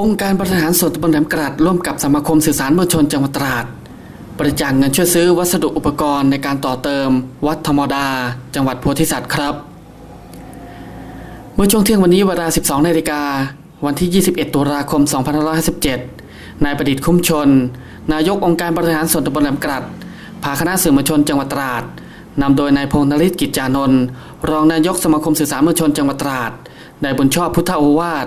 องค์การบริหารส่วนตำบลแหลมกระดร่วมกับสมาคมสื่อสารมวลชนจังหวัดตราดบริจาคเงินช่วยซื้อวัสดุอุปกรณ์ในการต่อเติม วัดธรรมดา จังหวัดโพธิสัตว์ครับ เมื่อช่วงเที่ยงวันนี้เวลา 12 นาฬิกา วันที่ 21 ตุลาคม 2557 นายประดิษฐ์คุ้มชน นายกองค์การบริหารส่วนตำบลแหลมกระดพาคณะสื่อมวลชนจังหวัดตราดนำโดยนายพงษ์นฤทธิ์กิจจานนท์รองนายกสมาคมสื่อสารมวลชนจังหวัดตราดนายบุญชอบพุทธโอวาท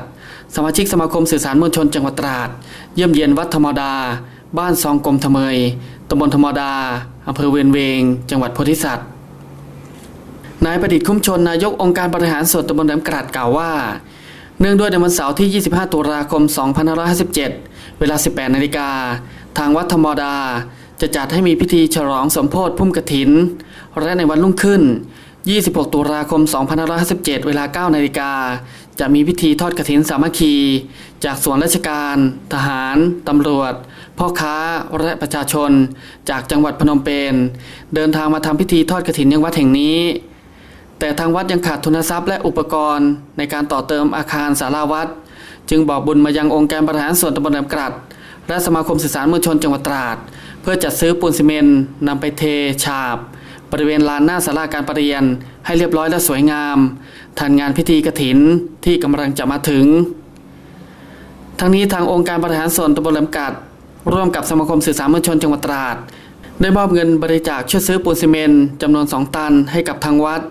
สมาชิกสมาคมสื่อสารมวลชนจังหวัดตราด เยี่ยมเยียนวัดธรรมดา บ้านซองกรมทะเมยตำบลธรรมดาอำเภอเวียนเวง จังหวัดโพธิสัตว์นายประดิษฐ์คุ้มชนนายกองค์การบริหารส่วนตำบลแหลมกระดกล่าวว่า เนื่องด้วยในวันเสาร์ที่ 25 ตุลาคม 2557 เวลา 18 นาฬิกา ทางวัดธรรมดาจะจัดให้มีพิธีฉลองสมโพธิพุ่มกฐิน และในวันรุ่งขึ้น 26 ตุลาคม 2557 เวลา 9 นาฬิกา จะมีพิธีทอดกฐินสามัคคี จากส่วนราชการ ทหาร ตำรวจ พ่อค้า และประชาชน จากจังหวัดพนมเปญเดินทางมาทำพิธีทอดกฐินยังวัดแห่งนี้ แต่ทางวัดยังขาดทุนทรัพย์และอุปกรณ์ ในการต่อเติมอาคารสาราวัด จึงบอกบุญมายังองค์การบริหารส่วนตำบลแหลมกรัด และสมาคมสื่อสารมวลชนจังหวัดตราด เพื่อจัดซื้อปูนซีเมนต์นำไปเทฉาบ บริเวณลานหน้าศาลาการประเรียนให้เรียบร้อยและสวยงามทันงานพิธีกฐินที่กำลังจะมาถึง ทั้งนี้ทางองค์การบริหารส่วนตำบลลมกัด ร่วมกับสมาคมสื่อสารมวลชนจังหวัดตราด ได้มอบเงินบริจาคช่วยซื้อปูนซีเมนต์จำนวน 2 ตันให้กับทางวัด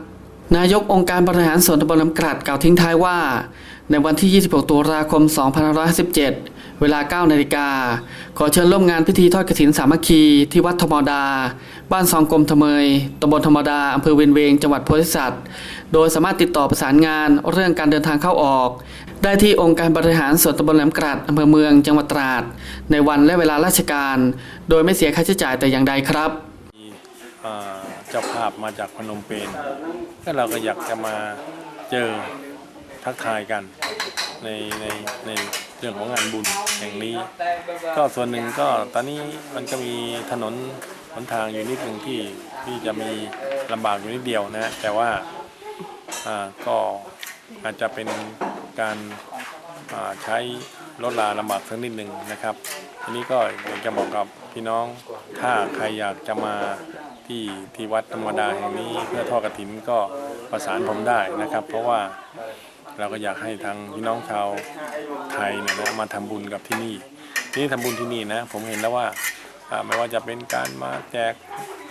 นายกองค์การบริหารส่วนตำบลลำกัดกล่าวทิ้งท้ายว่า ในวันที่ 26 ตุลาคม 2557 เวลา9นาฬิกาขอเชิญร่วมงานพิธีทอดกฐินสามัคคีที่วัดธรรมดา บ้านซองกรมทะเมยตำบลธรรมดาอำเภอเวียนเวงจังหวัดโพธิสัตว์โดยสามารถติดต่อประสานงานเรื่องการเดินทางเข้าออก ได้ที่องค์การบริหารส่วนตำบลแหลมกรัดอำเภอเมืองจังหวัดตราด ในวันและเวลาราชการ โดยไม่เสียค่าใช้จ่ายแต่อย่างใดครับเจ้าภาพมาจากพนมเปญก็เราก็อยากจะมาเจอทักทายกันในในใน รื่องของงานบุญแห่งนี้ ก็ส่วนหนึ่งก็ตอนนี้มันก็มีถนนหนทางอยู่นิดหนึ่งที่ที่จะมีลำบากอยู่นิดเดียวนะฮะแต่ว่าอ่าก็อาจจะเป็นการอ่าใช้รถลาลำบากสักนิดหนึ่งนะครับทีนี้ก็อยากจะบอกกับพี่น้องถ้าใครอยากจะมาที่ที่วัดธรรมดาแห่งนี้เพื่อทอดกฐินก็ประสานผมได้นะครับ เพราะว่า เราก็อยากให้ทางพี่น้องชาวไทยเนี่ยนะมาทำบุญกับที่นี่ที่นี่ทำบุญที่นี่นะ ผมเห็นแล้วว่าอ่าไม่ว่าจะเป็นการมาแจก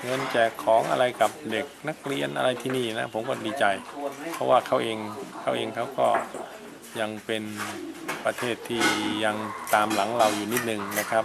เงินแจกของอะไรกับเด็กนักเรียนอะไรที่นี่นะผมก็ดีใจ เพราะว่าเขาเองเขาเองเขาก็ยังเป็นประเทศที่ยังตามหลังเราอยู่นิดนึงนะครับ